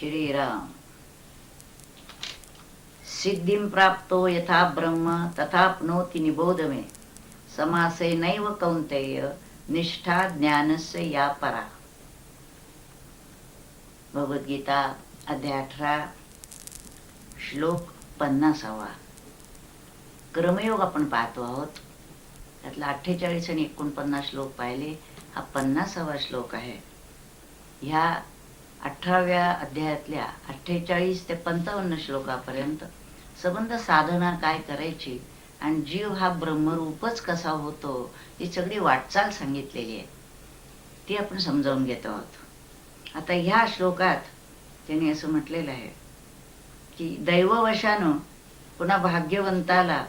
श्रीराम सिद्धिं प्राप्तो यथा ब्रह्म तथाप्नोति निबोध मे समासे नैव कौंतेय निष्ठा ज्ञानस्य या परा। भगवद्गीता अध्याय अठरा श्लोक पन्नासावा। क्रमयोग आपण पाहतो आहोत। त्यातला अठ्ठेचाळीस आणि एकोणपन्नास श्लोक पाहिले. हा पन्नासावा श्लोक आहे. ह्या अठराव्या अध्यायातल्या अठ्ठेचाळीस ते पंचावन्न श्लोकापर्यंत संबंध साधना काय करायची आणि जीव हा ब्रह्मरूपच कसा होतो ही सगळी वाटचाल सांगितलेली आहे. ती आपण समजावून घेत आहोत. आता ह्या श्लोकात त्यांनी असं म्हटलेलं आहे की दैववशानं पुन्हा भाग्यवंताला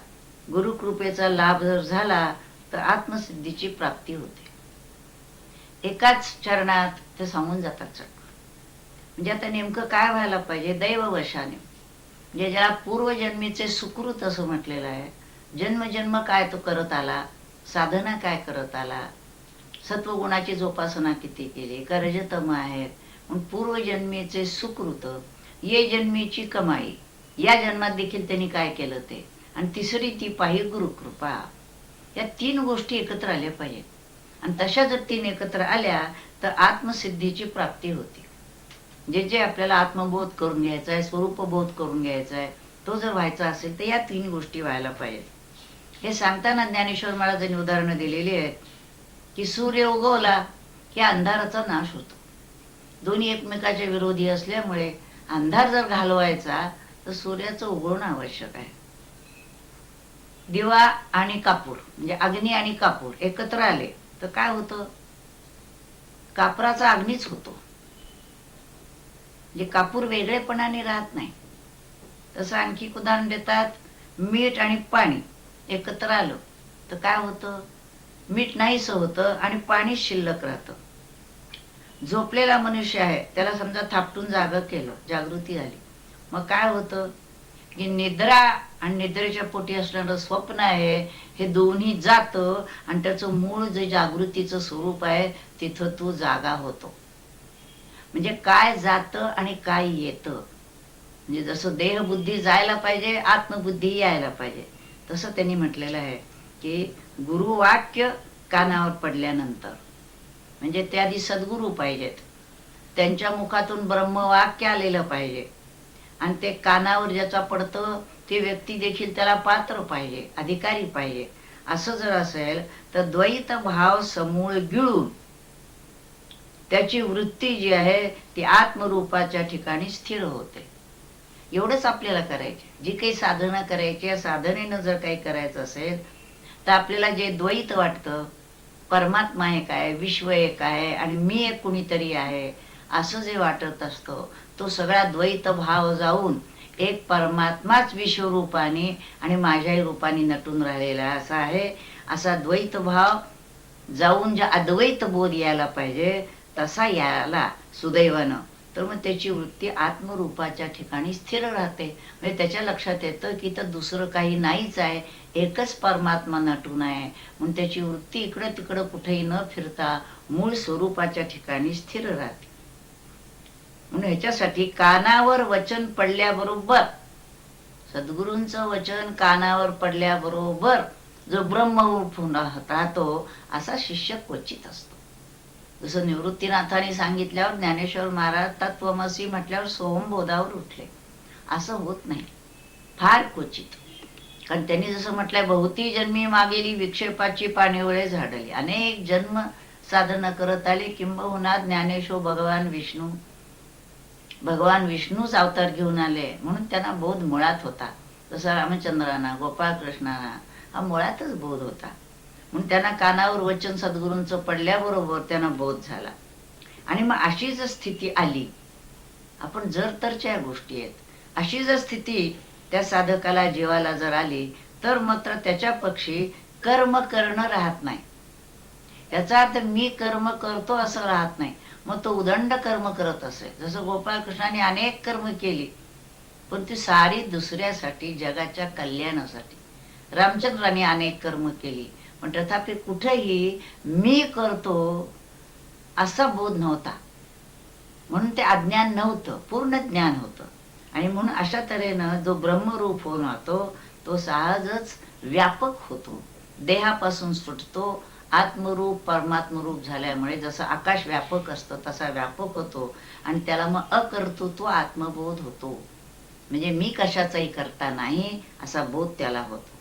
गुरुकृपेचा लाभ जर झाला तर आत्मसिद्धीची प्राप्ती होते. एकाच चरणात ते सांगून जातात चट म्हणजे आता नेमकं काय व्हायला पाहिजे? दैववशाने. म्हणजे ज्याला पूर्वजन्मीचे सुकृत असं म्हटलेलं आहे. जन्मजन्म काय तो करत आला? साधना काय करत आला? सत्वगुणाची जोपासना किती केली? कर्जतम आहेत. पूर्वजन्मीचे सुकृत ये जन्मीची कमाई. या जन्मात देखील त्यांनी काय केलं ते? आणि तिसरी ती पाही गुरुकृपा. या तीन गोष्टी एकत्र आल्या पाहिजेत. आणि तशा जर तीन एकत्र आल्या तर आत्मसिद्धीची प्राप्ती होती. जे जे आपल्याला आत्मबोध करून घ्यायचा आहे स्वरूपबोध करून घ्यायचा आहे तो जर व्हायचा असेल तर या तीन गोष्टी व्हायला पाहिजेत हे सांगताना ज्ञानेश्वर महाराजांनी उदाहरणं दिलेली आहेत की सूर्य उगवला की अंधाराचा नाश होतो. दोन्ही एकमेकाच्या विरोधी असल्यामुळे अंधार जर घालवायचा तर सूर्याचं उगवणं आवश्यक आहे. दिवा आणि कापूर म्हणजे अग्नी आणि कापूर एकत्र आले तर काय होतं? कापराचा अग्नीच होतो. म्हणजे कापूर वेगळेपणाने राहत नाही. तसं आणखी एक उदाहरण देतात मीठ आणि पाणी एकत्र आलं तर काय होतं? मीठ नाहीसं होतं आणि पाणी शिल्लक राहतं. झोपलेला मनुष्य आहे त्याला समजा थापटून जागा केलं जागृती आली. मग काय होतं? की निद्रा आणि निद्रेच्या पोटी असणारं स्वप्न आहे हे दोन्ही जातं आणि त्याचं मूळ जे जागृतीचं स्वरूप आहे तिथं तो जागा होतो. म्हणजे काय जातं आणि काय येतं. म्हणजे जसं देहबुद्धी जायला पाहिजे आत्मबुद्धी यायला पाहिजे. तसं त्यांनी म्हटलेलं आहे की गुरुवाक्य कानावर पडल्यानंतर. म्हणजे त्या आधी सद्गुरू पाहिजेत. त्यांच्या मुखातून ब्रह्मवाक्य आलेलं पाहिजे. आणि ते कानावर ज्याचा पडतं ते व्यक्ती देखील त्याला पात्र पाहिजे अधिकारी पाहिजे. असं जर असेल तर द्वैत भाव समूळ गिळून त्याची वृत्ती जी आहे ती आत्मरूपाच्या ठिकाणी स्थिर होते. एवढंच आपल्याला करायचे. जी काही साधना करायची या साधनेनं जर काही करायचं असेल तर आपल्याला जे द्वैत वाटतं परमात्मा एक आहे विश्व एक आहे आणि मी एक कुणीतरी आहे असं जे वाटत असतं तो सगळा द्वैत भाव जाऊन एक परमात्माच विश्वरूपाने आणि माझ्याही रूपाने नटून राहिलेला असा आहे. असा द्वैत भाव जाऊन जे अद्वैत बोध यायला पाहिजे तसा यायला सुदैवानं. तर मग त्याची वृत्ती आत्मरूपाच्या ठिकाणी स्थिर राहते. म्हणजे त्याच्या लक्षात येतं की तर दुसरं काही नाहीच आहे. एकच परमात्मा नटून आहे. म्हणून त्याची वृत्ती इकडं तिकडं कुठेही न फिरता मूळ स्वरूपाच्या ठिकाणी स्थिर राहते. म्हणून ह्याच्यासाठी कानावर वचन पडल्याबरोबर सद्गुरूंचं वचन कानावर पडल्याबरोबर जो ब्रह्मरूप राहतो असा शिष्य क्वचित असतो. जसं निवृत्तीनाथाने सांगितल्यावर ज्ञानेश्वर महाराज तत्वमसी म्हटल्यावर सोहमबोधावर उठले. असं होत नाही. फार क्वचित. कारण त्यांनी जसं म्हटलंय बहुती जन्मी मागेली विक्षेपाची पाणीवळे झाडली. अनेक जन्म साधना करत आले किंबहुना ज्ञानेश्वर भगवान विष्णू भगवान विष्णूच अवतार घेऊन आले. म्हणून त्यांना बोध मुळात होता. जसा रामचंद्रांना गोपाळकृष्णांना हा मुळातच बोध होता. म्हणून त्यांना कानावर वचन सद्गुरूंचं पडल्याबरोबर त्यांना बोध झाला. आणि मग अशी जर स्थिती आली आपण जर तरच्या गोष्टी आहेत अशी जर स्थिती त्या साधकाला जीवाला जर आली तर मात्र त्याच्या पक्षी कर्म करणं राहत नाही. याचा अर्थ मी कर्म करतो असं राहत नाही. मग तो उदंड कर्म करत असे जसं गोपाळकृष्णाने अनेक कर्म केली पण ती सारी दुसऱ्यासाठी जगाच्या कल्याणासाठी. रामचंद्राने अनेक कर्म केली. पण तथापि कुठेही मी करतो असा बोध नव्हता. म्हणून ते अज्ञान नव्हतं पूर्ण ज्ञान होतं. आणि म्हणून अशा तऱ्हेनं जो ब्रह्मरूप होऊन राहतो तो सहजच व्यापक होतो. देहापासून सुटतो आत्मरूप परमात्मरूप झाल्यामुळे जसं आकाश व्यापक असतं तसा व्यापक होतो. आणि त्याला मग अकर्तृत्व आत्मबोध होतो. म्हणजे मी कशाचाही करता नाही असा बोध त्याला होतो.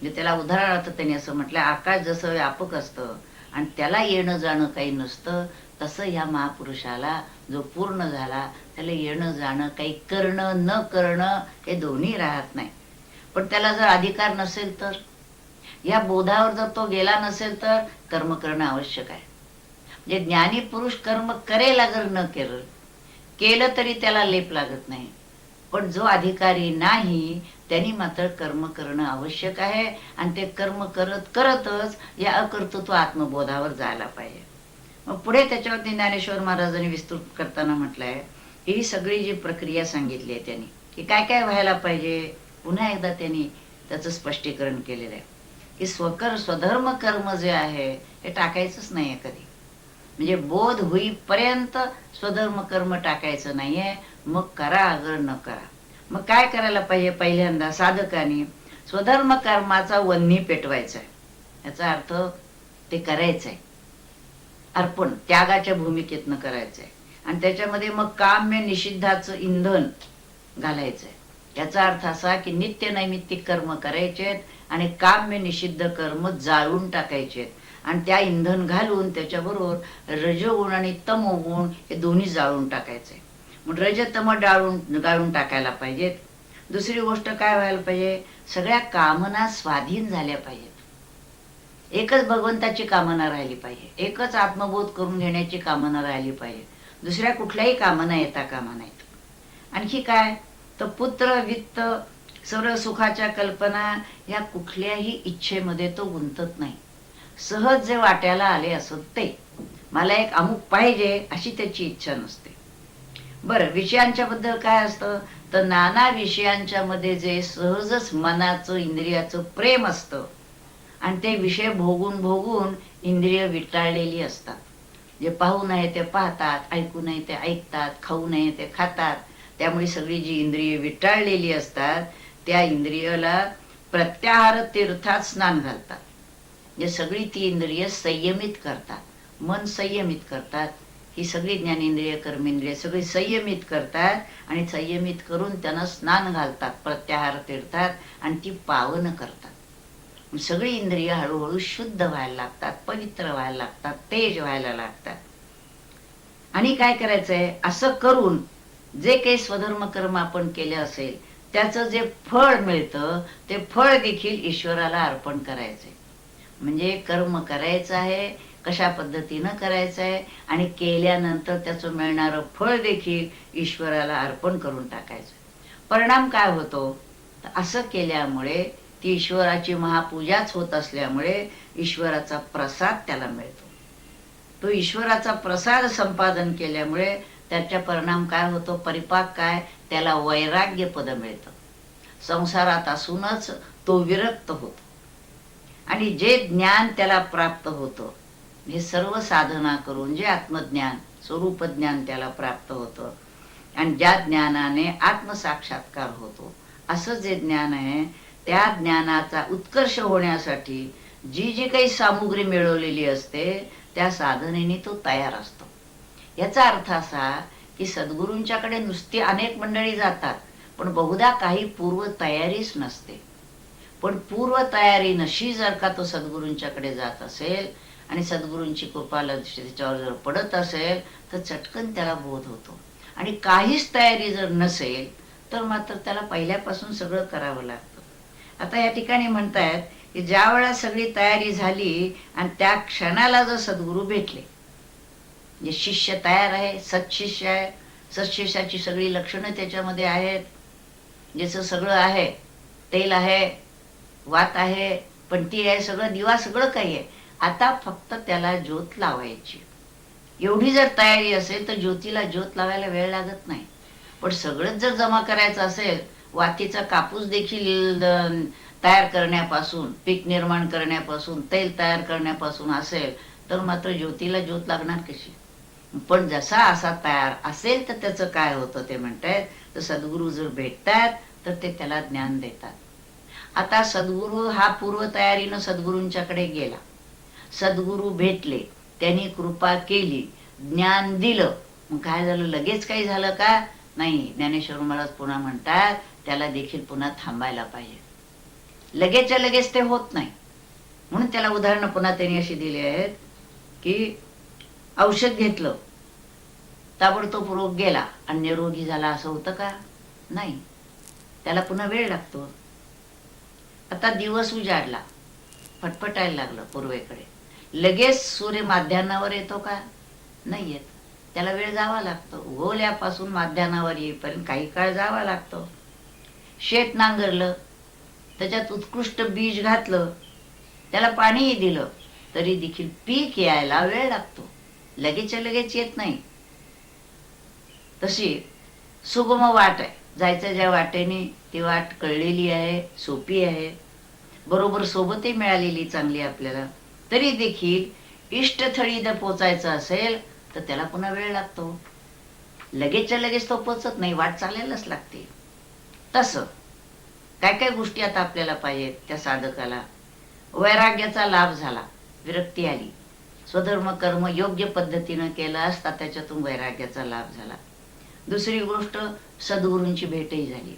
म्हणजे त्याला उदाहरणार्थ त्यांनी असं म्हटलं आकाश जसं व्यापक असतं आणि त्याला येणं जाणं काही नसतं तसं ह्या महापुरुषाला जो पूर्ण झाला त्याला येणं जाणं काही करणं न करणं हे दोन्ही राहत नाही. पण त्याला जर अधिकार नसेल तर या बोधावर जर तो गेला नसेल तर कर्म करणं आवश्यक आहे. म्हणजे ज्ञानी पुरुष कर्म करेल अगर न केलं केलं तरी त्याला लेप लागत नाही. पण जो अधिकारी नाही त्यांनी मात्र कर्म करणं आवश्यक आहे. आणि ते कर्म करत करतच या अकर्तृत्व आत्मबोधावर जायला पाहिजे. मग पुढे त्याच्यावरती ज्ञानेश्वर महाराजांनी विस्तृत करताना म्हटलंय ही सगळी जी प्रक्रिया सांगितली आहे त्यांनी की काय काय व्हायला पाहिजे? पुन्हा एकदा त्यांनी त्याचं स्पष्टीकरण केलेलं आहे की स्वकर स्वधर्म कर्म जे आहे हे टाकायचंच नाहीये कधी. म्हणजे बोध होईपर्यंत स्वधर्म कर्म टाकायचं नाहीये. मग करा अगर न करा. मग काय करायला पाहिजे पहिल्यांदा? साधकाने. स्वधर्म कर्माचा वन्नी पेटवायचा आहे याचा अर्थ ते करायचं आहे अर्पण त्यागाच्या भूमिकेतनं करायचं आहे आणि त्याच्यामध्ये मग काम्य निषिद्धाचं इंधन घालायचं आहे याचा अर्थ असा की नित्य नैमित्तिक कर्म करायचे आणि काम्य निषिद्ध कर्म जाळून टाकायचे आणि त्या इंधन घालून त्याच्याबरोबर रजोगुण आणि तमोगुण हे दोन्ही जाळून टाकायचे मग रजतम डाळून गाळून टाकायला पाहिजेत. दुसरी गोष्ट काय व्हायला पाहिजे? सगळ्या कामना स्वाधीन झाल्या पाहिजेत. एकच भगवंताची कामना राहिली पाहिजे. एकच आत्मबोध करून घेण्याची कामना राहिली पाहिजे. दुसऱ्या कुठल्याही कामना येता कामा नाहीत. आणखी काय? तर पुत्र वित्त सर्व सुखाच्या कल्पना या कुठल्याही इच्छेमध्ये तो गुंतत नाही. सहज जे वाट्याला आले असत ते. मला एक अमुक पाहिजे अशी त्याची इच्छा नसते. बरं विषयांच्या बद्दल काय असतं? तर नाना विषयांच्या मध्ये जे सहजच मनाचं इंद्रियाचं प्रेम असतं. आणि ते विषय भोगून भोगून इंद्रिय विटाळलेली असतात. जे पाहू नये ते पाहतात ऐकू नये ते ऐकतात खाऊ नये ते खातात. त्यामुळे सगळी जी इंद्रिय विटाळलेली असतात त्या इंद्रियाला प्रत्याहार तीर्थात स्नान घालतात. जे सगळी ती इंद्रिय संयमित करतात. मन संयमित करतात. ही सगळी ज्ञानेंद्रिय कर्मेंद्रिय सगळी संयमित करतात आणि संयमित करून त्यांना स्नान घालतात प्रत्याहार तीर्थात आणि ती पावन करतात. सगळी इंद्रिय हळूहळू शुद्ध व्हायला लागतात पवित्र व्हायला लागतात तेज व्हायला लागतात. आणि काय करायचंय? असं करून जे काही स्वधर्म कर्म आपण केले असेल त्याचं जे फळ मिळतं ते फळ देखील ईश्वराला अर्पण करायचंय. म्हणजे कर्म करायचं आहे कशा पद्धतीनं करायचं आहे आणि केल्यानंतर त्याचं मिळणारं फळ देखील ईश्वराला अर्पण करून टाकायचं परिणाम काय होतो? तर असं केल्यामुळे ती ईश्वराची महापूजाच होत असल्यामुळे ईश्वराचा प्रसाद त्याला मिळतो. तो ईश्वराचा प्रसाद संपादन केल्यामुळे त्याच्या परिणाम काय होतो? परिपाक काय? त्याला वैराग्य पद मिळतं. संसारात असूनच तो विरक्त होतो. आणि जे ज्ञान त्याला प्राप्त होतं हे सर्व साधना करून जे आत्मज्ञान स्वरूप ज्ञान त्याला प्राप्त होतं. आणि ज्या ज्ञानाने आत्मसाक्षात्कार होतो असं जे ज्ञान आहे त्या ज्ञानाचा उत्कर्ष होण्यासाठी जी जी काही सामुग्री मिळवलेली असते त्या साधनेने तो तयार असतो. याचा अर्थ असा की सद्गुरूंच्याकडे नुसती अनेक मंडळी जातात पण बहुधा काही पूर्व तयारीच नसते. पण पूर्व तयारी नशी जर का तो सद्गुरूंच्याकडे जात असेल आणि सद्गुरूंची कृपा त्याच्यावर जर पडत असेल तर चटकन त्याला बोध होतो. आणि काहीच तयारी जर नसेल तर मात्र त्याला पहिल्यापासून सगळं करावं लागतं. आता या ठिकाणी म्हणतायत की ज्या वेळा सगळी तयारी झाली आणि त्या क्षणाला जर सद्गुरू भेटले जे शिष्य तयार आहे सत्शिष्य आहे सत्शिष्याची सगळी लक्षणं त्याच्यामध्ये आहेत. ज्याचं सगळं आहे तेल आहे वात आहे पण ती आहे सगळं दिवा सगळं काही आहे. आता फक्त त्याला ज्योत लावायची. एवढी जर तयारी असेल तर ज्योतीला ज्योत लावायला वेळ लागत नाही. पण सगळंच जर जमा करायचं असेल वातीचा कापूस देखील तयार करण्यापासून पीक निर्माण करण्यापासून तेल तयार करण्यापासून असेल तर मात्र ज्योतीला ज्योत लागणार कशी? पण जसा असा तयार असेल तर त्याचं काय होतं ते म्हणतायत? तर सद्गुरू जर भेटतात तर ते त्याला ज्ञान देतात. आता सद्गुरू हा पूर्वतयारीनं सद्गुरूंच्याकडे गेला. सद्गुरू भेटले त्यांनी कृपा केली ज्ञान दिलं. मग काय झालं? लगेच काही झालं का? नाही ज्ञानेश्वर महाराज पुन्हा म्हणतात त्याला देखील पुन्हा थांबायला पाहिजे. लगेचच्या लगेच ते होत नाही. म्हणून त्याला उदाहरणं पुन्हा त्यांनी अशी दिली आहेत की औषध घेतलं ताबडतोब रोग गेला आणि निरोगी झाला असं होतं का? नाही. त्याला पुन्हा वेळ लागतो. आता दिवस उजाडला फटफटायला लागलं पूर्वेकडे. लगेच सूर्य माध्यानावर येतो का? नाही येत. त्याला वेळ जावा लागतो. उगवल्यापासून माध्यानावर येईपर्यंत काही काळ जावा लागतो. शेत नांगरलं त्याच्यात उत्कृष्ट बीज घातलं त्याला पाणीही दिलं तरी देखील पीक यायला वेळ लागतो. लगेचच्या लगेच येत नाही. तशी सुगम वाट आहे. जायचं ज्या वाटेने ती वाट कळलेली आहे सोपी आहे. बरोबर सोबतही मिळालेली चांगली आपल्याला. तरी देखील इष्टथळी जर पोचायचं असेल तर त्याला पुन्हा वेळ लागतो. लगेचच्या लगेच तो पोचत नाही वाट चालायलाच लागते. तसं काय काय गोष्टी आता आपल्याला पाहिजेत त्या साधकाला. वैराग्याचा लाभ झाला विरक्ती आली. स्वधर्म कर्म योग्य पद्धतीनं केलं असता त्याच्यातून वैराग्याचा लाभ झाला. दुसरी गोष्ट सद्गुरूंची भेटही झाली.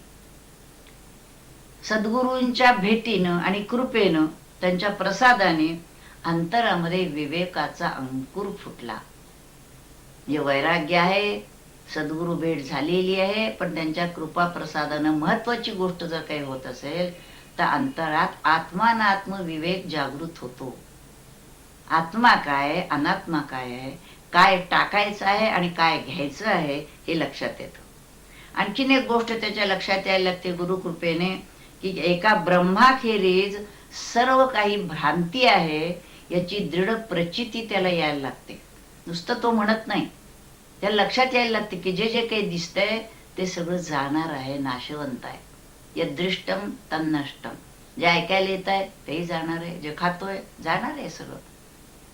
सद्गुरूंच्या भेटीनं आणि कृपेनं त्यांच्या प्रसादाने अंतरामध्ये विवेकाचा अंकुर फुटला. जे वैराग्य आहे सद्गुरू भेट झालेली आहे पण त्यांच्या कृपा प्रसादानं महत्वाची गोष्ट जर काही होत असेल तर अंतरात आत्मानात्म विवेक जागृत होतो. आत्मा काय अनात्मा काय आहे काय टाकायचं आहे आणि काय घ्यायचं आहे हे लक्षात येतं. आणखीन एक गोष्ट त्याच्या लक्षात यायला लागते गुरुकृपेने की एका ब्रह्माखेरीज सर्व काही भ्रांती आहे याची दृढ प्रचिती त्याला यायला लागते. नुसतं तो म्हणत नाही. त्याला लक्षात यायला लागते की जे जे काही दिसतंय ते सगळं जाणार आहे नाशवंत आहे. यदृष्टम तन्नष्टम जे ऐकायला येत आहे तेही जाणार आहे. जे खातोय जाणार आहे सगळं.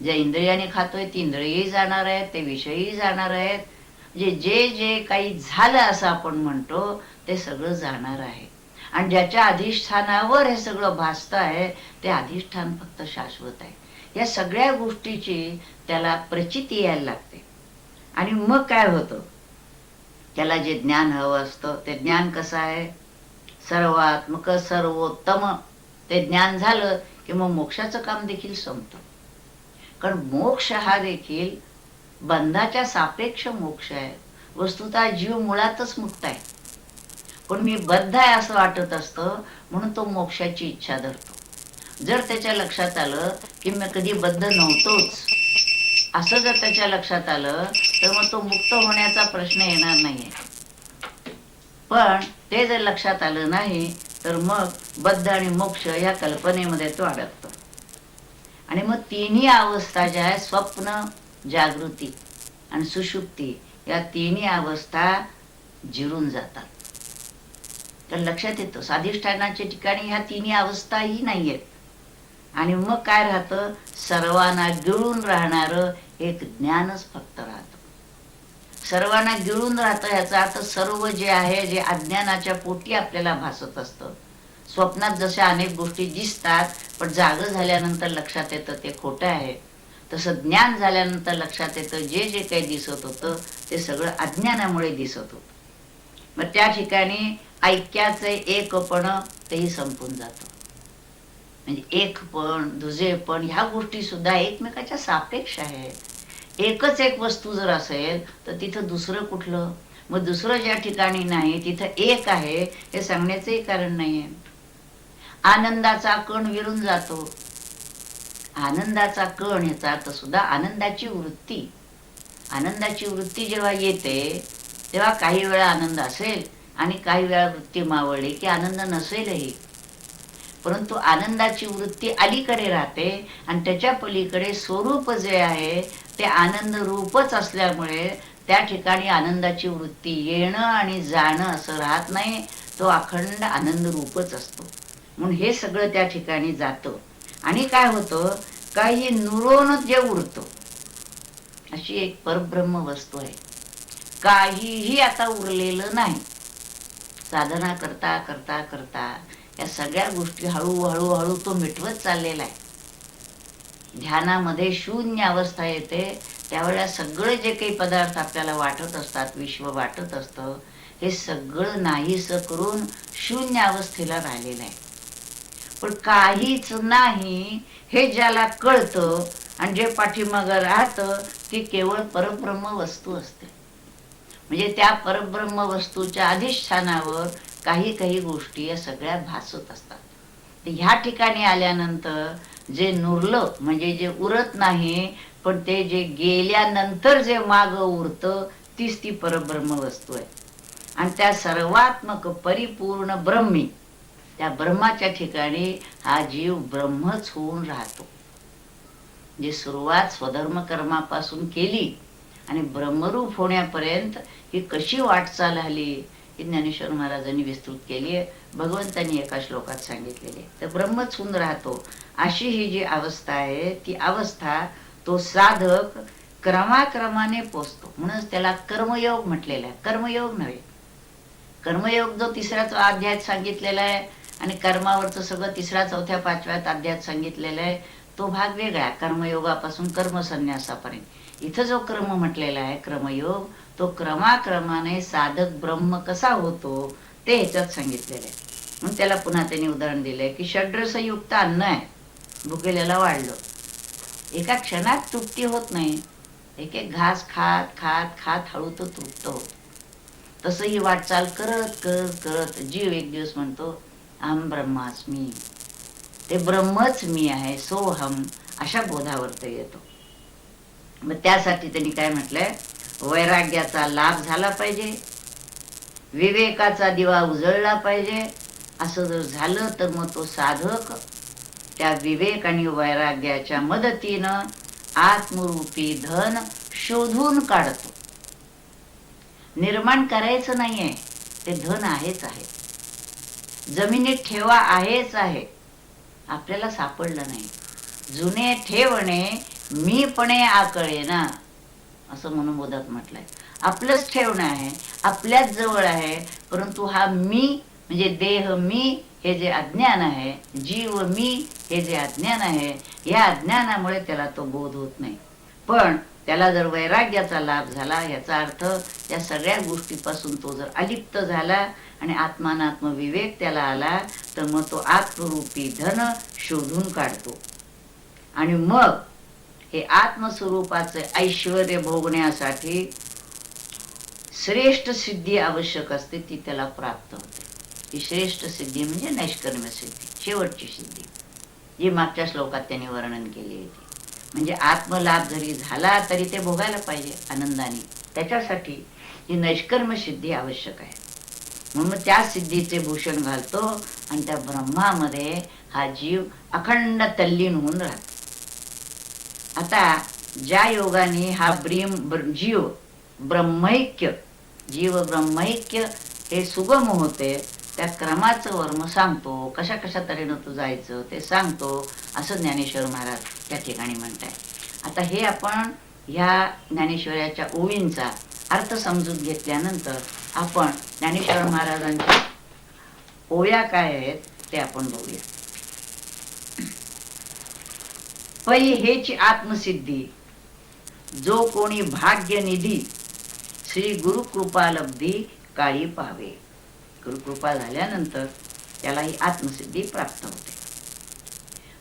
जे इंद्रियाने खातोय ती इंद्रियही जाणार आहेत ते विषयही जाणार आहेत. म्हणजे जे जे काही झालं असं आपण म्हणतो ते सगळं जाणार आहे. आणि ज्याच्या अधिष्ठानावर हे सगळं भासत आहे ते अधिष्ठान फक्त शाश्वत आहे. या सगळ्या गोष्टीची त्याला प्रचिती यायला लागते. आणि मग काय होतं? त्याला जे ज्ञान हवं असतं ते ज्ञान कसं आहे? सर्वात्मक सर्वोत्तम. ते ज्ञान झालं की मग मोक्षाचं काम देखील संपतं. कारण मोक्ष हा देखील बंधाच्या सापेक्ष मोक्ष आहे. वस्तुतः जीव मुळातच मुक्त आहे. पण मी बद्ध आहे असं वाटत असतं म्हणून तो मोक्षाची इच्छा धरतो. जर त्याच्या लक्षात आलं की मी कधी बद्ध नव्हतोच असं जर त्याच्या लक्षात आलं तर मग तो मुक्त होण्याचा प्रश्न येणार नाहीये. पण ते जर लक्षात आलं नाही तर मग बद्ध आणि मोक्ष या कल्पनेमध्ये तो अडकतो. आणि मग तिन्ही अवस्था ज्या आहेत स्वप्न जागृती आणि सुषुप्ती या तिन्ही अवस्था जिरून जातात. तर लक्षात येतं. स्वाधिष्ठानाच्या ठिकाणी ह्या तिन्ही अवस्थाही नाही आहेत आणि मग काय राहतं? सर्वांना गिळून राहणारं एक ज्ञानच फक्त राहतं. सर्वांना गिळून राहतं ह्याचा अर्थ सर्व जे आहे जे अज्ञानाच्या पोटी आपल्याला भासत असतं. स्वप्नात जशा अनेक गोष्टी दिसतात पण जाग झाल्यानंतर लक्षात येतं ते खोटं आहे. तसं ज्ञान झाल्यानंतर लक्षात येतं जे जे काही दिसत होतं ते सगळं अज्ञानामुळे दिसत होतं. मग त्या ठिकाणी ऐक्याचं एकपण तेही संपून जातं. म्हणजे एक पण दुजे पण ह्या गोष्टी सुद्धा एकमेकाच्या सापेक्ष आहेत. एकच एक वस्तू जर असेल तर तिथं दुसरं कुठलं? मग दुसरं ज्या ठिकाणी नाही तिथं एक आहे हे सांगण्याचंही कारण नाहीये. आनंदाचा कण विरून जातो. आनंदाचा कण ह्याचा अर्थ सुद्धा आनंदाची वृत्ती. आनंदाची वृत्ती जेव्हा येते तेव्हा काही वेळा आनंद असेल आणि काही वेळा वृत्ती मावळली की आनंद नसेलही. परंतु आनंदाची वृत्ती अलीकडे राहते आणि त्याच्या पलीकडे स्वरूप जे आहे ते आनंद रूपच असल्यामुळे त्या ठिकाणी आनंदाची वृत्ती येणं आणि जाणं असं राहत नाही. तो अखंड आनंद रूपच असतो. म्हणून हे सगळं त्या ठिकाणी जातं. आणि काय होतं? काही नुरोन जे उरतं अशी एक परब्रह्म वस्तू आहे. काहीही आता उरलेलं नाही. साधना करता करता करता या सगळ्या गोष्टी हळूहळू हळू तो मिटवत चाललेला आहे. ध्यानामध्ये शून्य अवस्था येते त्यावेळेला सगळे जे काही पदार्थ आपल्याला वाटत असतात विश्व वाटत असतं हे सगळं नाहीस करून शून्य अवस्थेला राहिलेलं आहे. पण काहीच नाही हे ज्याला कळतं आणि जे पाठीमागं राहतं ती केवळ परब्रह्म वस्तू असते. म्हणजे त्या परब्रह्म वस्तूच्या अधिष्ठानावर काही काही गोष्टी या सगळ्या भासत असतात. तर ह्या ठिकाणी आल्यानंतर जे नुरलं म्हणजे जे उरत नाही पण ते जे गेल्यानंतर जे माग उरतं तीच ती परब्रह्म वस्तू आहे. आणि त्या सर्वात्मक परिपूर्ण ब्रह्मी त्या ब्रह्माच्या ठिकाणी हा जीव ब्रह्मच होऊन राहतो. जे सुरुवात स्वधर्म कर्मापासून केली आणि ब्रह्मरूप होण्यापर्यंत ही कशी वाटचाल आली? ही ज्ञानेश्वर महाराजांनी विस्तृत केली आहे. भगवंतांनी एका श्लोकात सांगितलेली आहे. तर ब्रह्मच होऊन राहतो. अशी ही जी अवस्था आहे ती अवस्था तो साधक क्रमाक्रमाने पोचतो म्हणूनच त्याला कर्मयोग म्हटलेला आहे. कर्मयोग नव्हे. कर्मयोग जो तिसऱ्याच अध्यायात सांगितलेला आहे आणि कर्मावरचं सगळं तिसऱ्या चौथ्या पाचव्यात अध्यायात सांगितलेलं आहे तो भाग वेगळा कर्मयोगापासून कर्मसन्यासापर्यंत. इथं जो क्रम म्हटलेला आहे क्रमयोग तो क्रमाक्रमाने साधक ब्रह्म कसा होतो ते ह्याच्यात सांगितलेलं. आहे म्हणून त्याला पुन्हा त्यांनी उदाहरण दिलंय की षड्रसयुक्त अन्न आहे. भुकेलेला वाढलं. एका क्षणात तृप्ती होत नाही. एक एक घास खात खात खात हळू तो तृप्त होतो. तसं ही वाटचाल करत करत करत जीव एक दिवस म्हणतो अहम ब्रह्मास्मी ते ब्रह्मच मी आहे सोहम अशा बोधावर तो येतो. मग त्यासाठी त्यांनी काय म्हटलंय? वैराग्याचा लाभ झाला पाहिजे. विवेकाचा दिवा उजळला पाहिजे. असं जर झालं तर मग तो साधक त्या विवेक आणि वैराग्याच्या मदतीनं आत्मरूपी धन शोधून काढतो. निर्माण करायचं नाहीये. ते धन आहेच आहे. जमिनीत ठेवा आहेच आहे. आपल्याला सापडलं नाही. जुने ठेवणे मीपणे आकळे ना असं म्हणून म्हटलंय. आपलंच ठेवणं आहे आपल्याच जवळ आहे परंतु हा मी म्हणजे देह मी हे जे अज्ञान आहे जीव मी हे जे अज्ञान आहे या अज्ञानामुळे त्याला तो बोध होत नाही. पण त्याला जर वैराग्याचा लाभ झाला याचा अर्थ या सगळ्या गोष्टीपासून तो जर अलिप्त झाला आणि आत्मानात्म विवेक त्याला आला तर मग तो आत्मरूपी धन शोधून काढतो. आणि मग हे आत्मस्वरूपाचे ऐश्वर भोगण्यासाठी श्रेष्ठ सिद्धी आवश्यक असते ती त्याला प्राप्त होते. ही श्रेष्ठ सिद्धी म्हणजे नैष्कर्म सिद्धी शेवटची सिद्धी. जी मागच्या श्लोकात त्यांनी वर्णन केली होती. म्हणजे आत्मलाभ जरी झाला तरी ते भोगायला पाहिजे आनंदाने. त्याच्यासाठी ही नैष्कर्म सिद्धी आवश्यक आहे. म्हणून त्या सिद्धीचे भूषण घालतो आणि त्या ब्रह्मामध्ये हा जीव अखंड तल्लीन होऊन राहतो. आता ज्या योगाने हा ब्रीम ब्र- जीव ब्रह्मैक्य जीव ब्रह्मैक्य हे सुगम होते त्या क्रमाचं वर्म सांगतो कशा कशा तऱ्हेनं तू जायचं ते सांगतो असं ज्ञानेश्वर महाराज त्या ठिकाणी म्हणताय. आता हे आपण ह्या ज्ञानेश्वराच्या ओळींचा अर्थ समजून घेतल्यानंतर आपण ज्ञानेश्वर महाराजांच्या ओव्या काय आहेत ते आपण बघूया. पै हेची आत्मसिद्धी. जो कोणी भाग्य निधी श्री गुरुकृपालब्धी काळी पाहावे. गुरुकृपा झाल्यानंतर त्याला ही आत्मसिद्धी प्राप्त होते.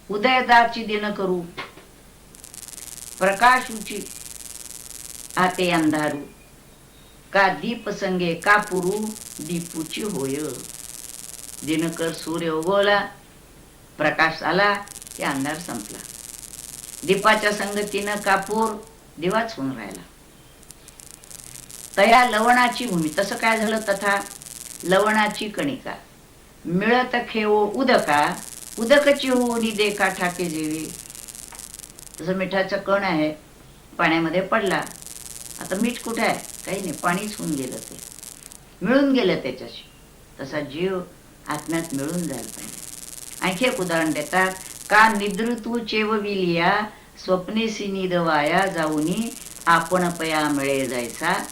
उदयदाची दिन करू. प्रकाशूची आते अंधारू. का दीप संगे का पुरू दीपूची होय. दिनकर सूर्य उगवला प्रकाश आला की अंधार संपला. दीपाच्या संगतीनं कापूर दिवाच होऊन राहिला. तया लवणाची भूमी तसं काय झालं तथा लवणाची कणिका. मिळत खेवो उदका उदकची होऊनी देखा ठाके जेवी जसं मिठाचा कण आहे पाण्यामध्ये पडला. आता मीठ कुठे आहे? काही नाही पाणीच होऊन गेलं ते. मिळून गेलं त्याच्याशी. तसा जीव आत्म्यात मिळून जायला पाहिजे. आणखी एक उदाहरण देतात. का निद्र तू चेवविलिया स्वप्नेसी निदवाया जाऊनी आपण पया मिळे जायचा?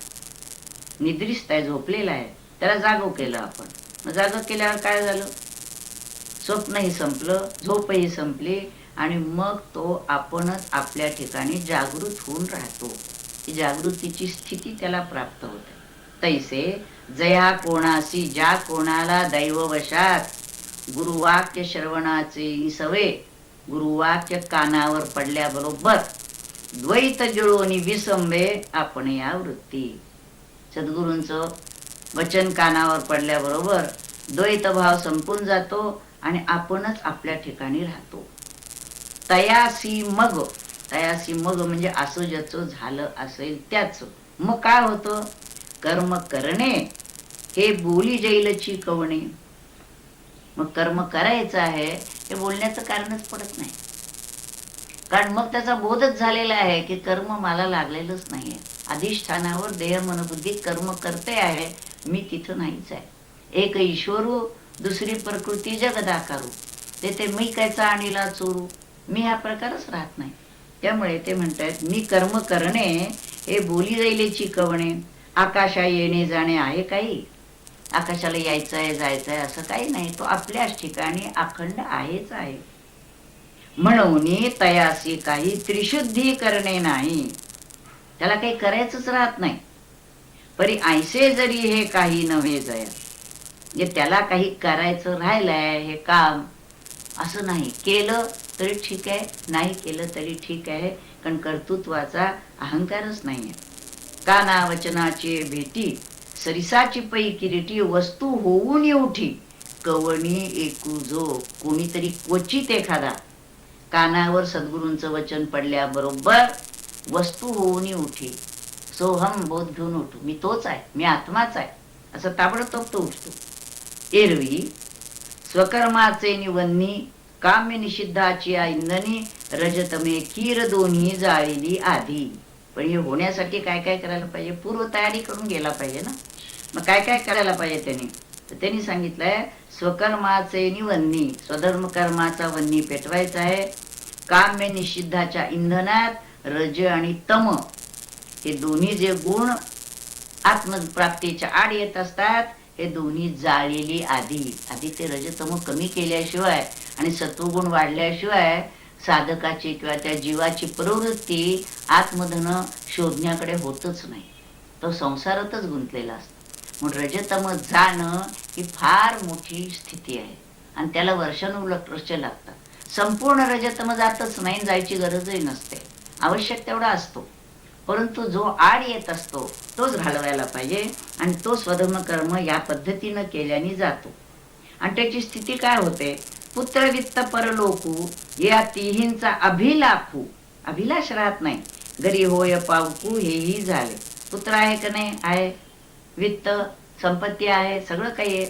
निद्रिस्त आहे झोपलेला आहे. त्याला जागो केलं आपण. मग जागं केल्यावर काय झालं? स्वप्नही संपलं झोपही संपली आणि मग तो आपणच आपल्या ठिकाणी जागृत होऊन राहतो. जागृतीची स्थिती त्याला प्राप्त होते. तैसे जया कोणाशी ज्या कोणाला दैववशात गुरुवाक्य श्रवणाचे सवे गुरुवाक्य कानावर पडल्याबरोबर द्वैत जुळवणी विसंबे आपण या वृत्ती. सद्गुरूंचं वचन कानावर पडल्याबरोबर द्वैत भाव संपून जातो आणि आपणच आपल्या ठिकाणी राहतो. तयासी मग तयासी मग म्हणजे असं ज्याचं झालं असेल त्याच. मग काय होतं? कर्म करणे हे बोली जैलची कवणे. मग कर्म करायचं आहे हे बोलण्याचं कारणच पडत नाही. कारण मग त्याचा बोधच झालेला आहे की कर्म मला लागलेलंच नाहीये. अधिष्ठानावर देह मनबुद्धी कर्म करते आहे मी तिथं नाहीच आहे. एक ईश्वरू दुसरी प्रकृती जगदाकारू. ते ते मी कायचा आणीला चोरू. मी हा प्रकारच राहत नाही. त्यामुळे ते म्हणतात मी कर्म करणे हे बोली जाईलेची चिकवणे आकाशा येणे जाणे आहे काही? आकाशाला यायचं आहे जायचं आहे असं काही नाही. तो आपल्याच ठिकाणी अखंड आहेच आहे. म्हणून तयासी काही त्रिशुद्धी करणे नाही. त्याला काही करायचंच राहत नाही. परी ऐसे जरी हे काही नव्हे जया. म्हणजे त्याला काही करायचं राहिलंय हे काम असं नाही. केलं तरी ठीक आहे नाही केलं तरी ठीक आहे कारण कर्तृत्वाचा अहंकारच नाही आहे काना वचनाची भेटी सरिसाची पै किरीटी वस्तू होऊन उठी कवणी एकू जो कोणीतरी क्वचित एखादा. कानावर सद्गुरूंचं वचन पडल्याबरोबर वस्तू होऊन उठी सोहम बोध घेऊन उठू. मी तोच आहे. मी आत्माच आहे. असं ताबडतोब तो उठतो. एरवी स्वकर्माचे निवन्नी काम्य निषिद्धाची आईंदनी रजतमे खीर दोन्ही जाळली आधी. पण हे होण्यासाठी काय काय करायला पाहिजे? पूर्व तयारी करून गेला पाहिजे ना? मग काय काय करायला पाहिजे त्यांनी? तर त्यांनी सांगितलंय स्वकर्माचे निवन्नी स्वधर्म कर्माचा वन्नी पेटवायचा आहे. काम्य निषिद्धाच्या इंधनात रज आणि तम हे दोन्ही जे गुण आत्मप्राप्तीच्या आड येत असतात हे दोन्ही जाळलेली आधी. आधी ते रजतम कमी केल्याशिवाय आणि सत्वगुण वाढल्याशिवाय साधकाची किंवा त्या जीवाची प्रवृत्ती आत्मधन शोधण्याकडे होतच नाही. तो संसारातच गुंतलेला असतो. म्हणून रजतम जाणं ही फार मोठी स्थिती आहे. आणि त्याला वर्षानुलट वर्ष लागतात. संपूर्ण रजतम जातच नाही जायची गरजही नसते. आवश्यक तेवढा असतो. परंतु जो आड येत असतो तोच घालवायला पाहिजे आणि तो स्वधर्म कर्म या पद्धतीनं केल्याने जातो. आणि त्याची स्थिती काय होते? पुत्रवित्त परलोकू या तिहींचा अभिलाखू. अभिलाष राहत नाही. घरी होय पावकू हेही झाले. पुत्र आहे का नाही? आहे. वित्त संपत्ती आहे सगळं काही आहे.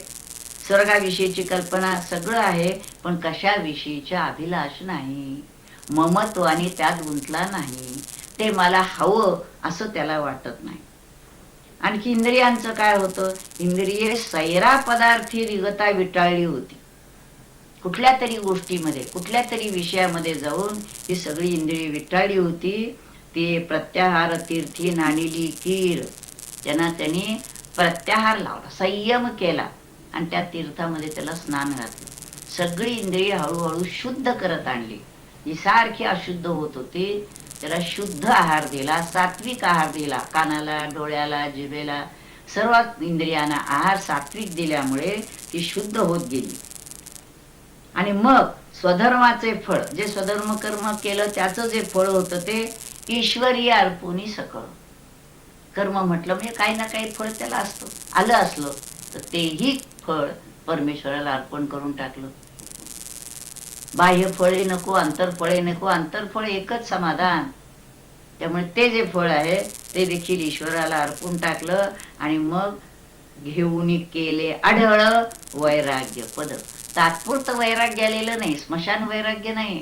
स्वर्गाविषयीची कल्पना सगळं आहे पण कशाविषयीचा अभिलाष नाही? ममत्वाने त्यात गुंतला नाही. ते मला हवं असं त्याला वाटत नाही. आणखी इंद्रियांचं काय होतं? इंद्रिये सैरा पदार्थी रिगता विटाळली होती. कुठल्या तरी गोष्टीमध्ये कुठल्या तरी विषयामध्ये जाऊन ही सगळी इंद्रिय विटाळली होती. ती प्रत्याहार तीर्थी नाणिली कीर त्यांना त्यांनी प्रत्याहार लावला संयम केला आणि त्या तीर्थामध्ये त्याला स्नान घातलं. सगळी इंद्रिय हळूहळू शुद्ध करत आणली. जी सारखी अशुद्ध होत होती त्याला शुद्ध आहार दिला सात्विक आहार दिला. कानाला डोळ्याला जिभेला सर्व इंद्रियांना आहार सात्विक दिल्यामुळे ती शुद्ध होत गेली. आणि मग स्वधर्माचे फळ जे स्वधर्म कर्म केलं त्याचं जे फळ होतं ते ईश्वरीय अर्पुनी सकळ. कर्म म्हटलं म्हणजे काही ना काही फळ त्याला असतं. आलं असलं तर तेही फळ परमेश्वराला अर्पण करून टाकलं. बाह्य फळे नको अंतरफळे नको अंतरफळ एकच समाधान. त्यामुळे ते जे फळ आहे ते देखील ईश्वराला अर्पून टाकलं आणि मग घेऊन केले आढळ वैराग्य पद. तात्पुरतं वैराग्य आलेलं नाही स्मशान वैराग्य नाही.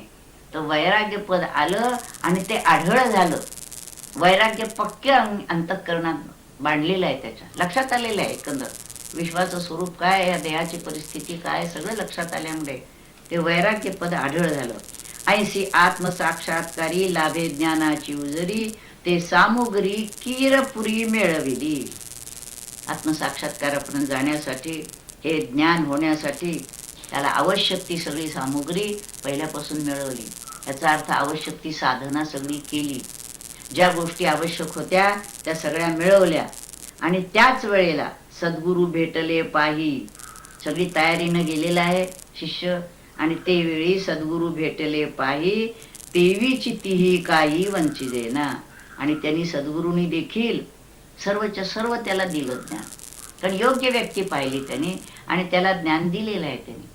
तर वैराग्य पद आलं आणि ते आढळ झालं. वैराग्य पक्के अंतःकरणात बांधलेलं आहे त्याच्या. लक्षात आलेलं आहे एकंदर. विश्वाचं स्वरूप काय या देहाची परिस्थिती काय सगळं लक्षात आल्यामुळे ते वैराग्य पद आढळ झालं. ऐशी आत्मसाक्षात्कारी लाभे ज्ञानाची उजरी ते सामुग्री किरपुरी मिळविली. आत्मसाक्षात्कारापर्यंत जाण्यासाठी हे ज्ञान होण्यासाठी त्याला आवश्यक ती सगळी सामुग्री पहिल्यापासून मिळवली. याचा अर्थ आवश्यक ती साधना सगळी केली. ज्या गोष्टी आवश्यक होत्या त्या सगळ्या मिळवल्या. आणि त्याच वेळेला सद्गुरू भेटले पाही. सगळी तयारीनं गेलेला आहे शिष्य. आणि ते वेळी सद्गुरू भेटले पाही तेवीची तीही काही वंचिते ना. आणि त्यांनी सद्गुरूंनी देखील सर्वच्या सर्व त्याला दिलं ज्ञान. कारण योग्य व्यक्ती पाहिली त्यांनी आणि त्याला ज्ञान दिलेलं आहे त्यांनी.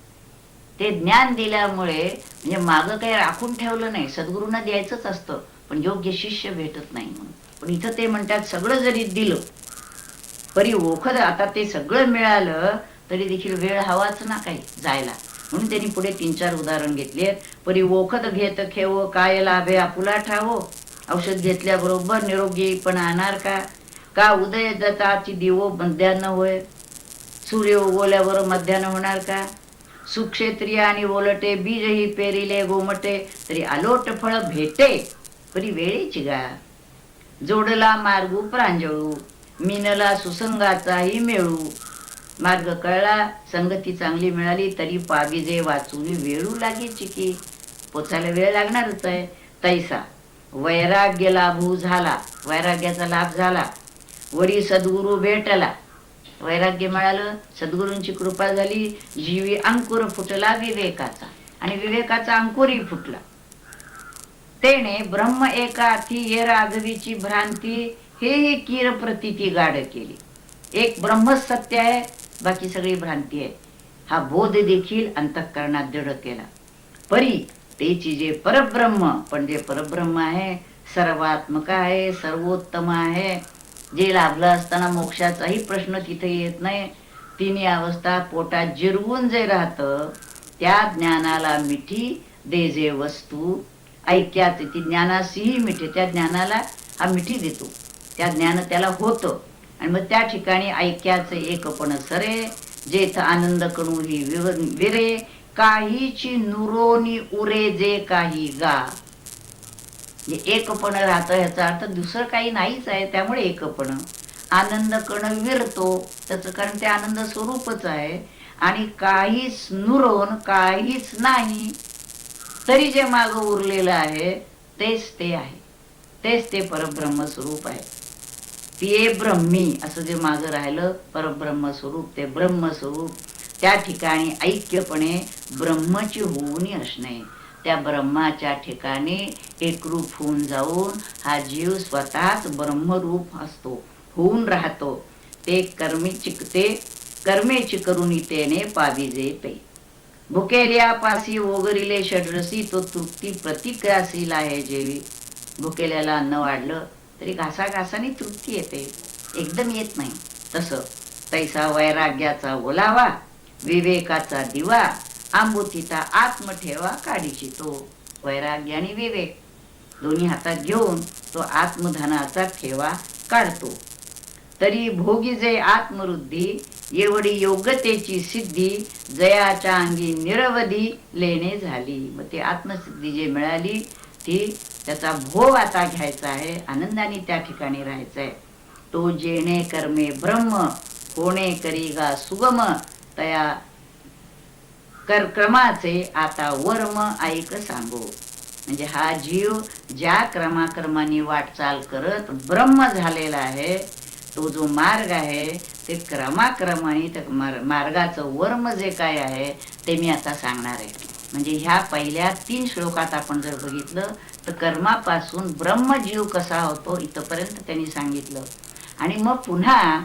ते ज्ञान दिल्यामुळे म्हणजे मागं काही राखून ठेवलं नाही. सद्गुरूंना द्यायचंच असतं. पण योग्य शिष्य भेटत नाही म्हणून. पण इथं ते म्हणतात सगळं जरी दिलं परी ओखद आता ते सगळं मिळालं तरी देखील वेळ हवाच ना काही जायला. म्हणून त्यांनी पुढे तीन चार उदाहरण घेतले परी ओखद घेत खेव काय लाभे आपुला ठावो? औषध घेतल्याबरोबर निरोगी पण आणणार का? का उदय दत्ताची दिवो मध्यान्न होय? सूर्य उगवल्यावर मध्यान्न होणार का? सुक्षेत्रिय आणि ओलटे बीजही पेरिले गोमटे तरी आलोट फळ भेटे. परी वेळेची गा. जोडला मार्गू प्रांजळू मिनला सुसंगाचाही मिळू. मार्ग कळला संगती चांगली मिळाली तरी पाबिजे वाचून वेळू लागे चिकी. पोचायला वेळ लागणारच आहे तैसा. वैराग्य लाभू झाला वैराग्याचा लाभ झाला. वरी सद्गुरू भेटला. वैराग्य मिळालं सद्गुरूंची कृपा झाली जीवी अंकुर फुटला विवेकाचा. आणि विवेकाचा अंकुरही फुटला. तेने ब्रह्म एका ती ये राघवीची भ्रांती हे हे किर प्रतिती गाढ केली. एक ब्रह्मच सत्य आहे बाकी सगळी भ्रांती आहे. हा बोध देखील अंतःकरणात दृढ केला. परी तेची जे परब्रह्म पण जे परब्रह्म आहे सर्वात्मक आहे सर्वोत्तम आहे. जे लाभलं असताना मोक्षाचाही प्रश्न तिथे येत नाही. तिन्ही अवस्था पोटात जिरवून जे राहतं त्या ज्ञानाला मिठी दे जे वस्तू. ऐक्यात ती ज्ञानासीही मिठी. त्या ज्ञानाला हा मिठी देतो. त्या ज्ञान त्याला होतं. आणि मग त्या ठिकाणी ऐक्याचं एकपण सरे. जेथ आनंद कणू ही विरे. काहीची नुरोनी उरे जे काही गा. म्हणजे एकपण राहतं ह्याचा अर्थ दुसरं काही नाहीच आहे. त्यामुळे एकपण. आनंद कण विरतो. त्याचं कारण ते आनंद स्वरूपच आहे. आणि काहीच नुरोन काहीच नाही. तरी जे माग उरलेलं आहे तेच ते आहे. तेच ते परब्रह्म स्वरूप आहे. ते ब्रह्मी असं जे मागं राहिलं परब्रह्म स्वरूप ते ब्रह्म स्वरूप. त्या ठिकाणी ऐक्यपणे ब्रह्मची होऊनी असणे. त्या ब्रह्माच्या ठिकाणी एकरूप होऊन जाऊन हा जीव स्वतःच ब्रह्मरूप असतो होऊन राहतो. ते कर्मी ते कर्मेची करून तेने पाविजे पे भुकेल्या पासी ओगरिले षडरसी तो तृप्ती प्रतिक्रियाशील आहे जेवी. भुकेल्याला अन्न वाढलं तरी घासा घासाने तृप्ती येते. एकदम येत नाही. तसं तैसा वैराग्याचा ओलावा विवेकाचा दिवा आंबुतीचा आत्म ठेवा काढीची तो वैराग्य आणि विवेक. दोन्ही हातात घेऊन तो आत्मधनाचा ठेवा काढतो. तरी भोगी जे आत्मवृद्धी एवढी योग्यतेची सिद्धी जयाच्या अंगी निरवधी लेणे झाली. मग ती आत्मसिद्धी जे मिळाली ती त्याचा भोग आता घ्यायचा आहे आनंदाने त्या ठिकाणी राहायचं आहे. तो जेणे कर्मे ब्रह्म कोणे करीगा सुगम तया कर क्रमाचे आता वर्म ऐक सांगो. म्हणजे हा जीव ज्या क्रमाक्रमाने वाटचाल करत ब्रह्म झालेला आहे तो जो मार्ग आहे ते क्रमाक्रमाने त्या मार मार्गाचं वर्म जे काय आहे ते मी आता सांगणार आहे. म्हणजे ह्या पहिल्या तीन श्लोकात आपण जर बघितलं तर कर्मापासून ब्रह्मजीव कसा होतो इथंपर्यंत त्यांनी सांगितलं. आणि मग पुन्हा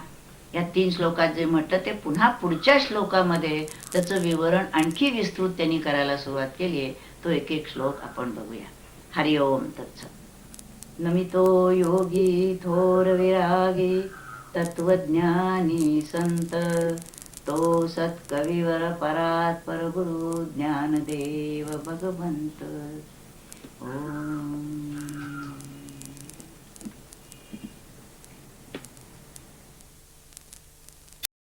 या तीन श्लोकात जे म्हटलं ते पुन्हा पुढच्या श्लोकामध्ये त्याचं विवरण आणखी विस्तृत त्यांनी करायला सुरुवात केली आहे. तो एक एक श्लोक आपण बघूया. हरि ओम तत्सत. नमितो योगी थोर विरागी तत्वज्ञानी संत तो सत्कविवर परात परगुरु ज्ञानदेव भगवंत। ओम।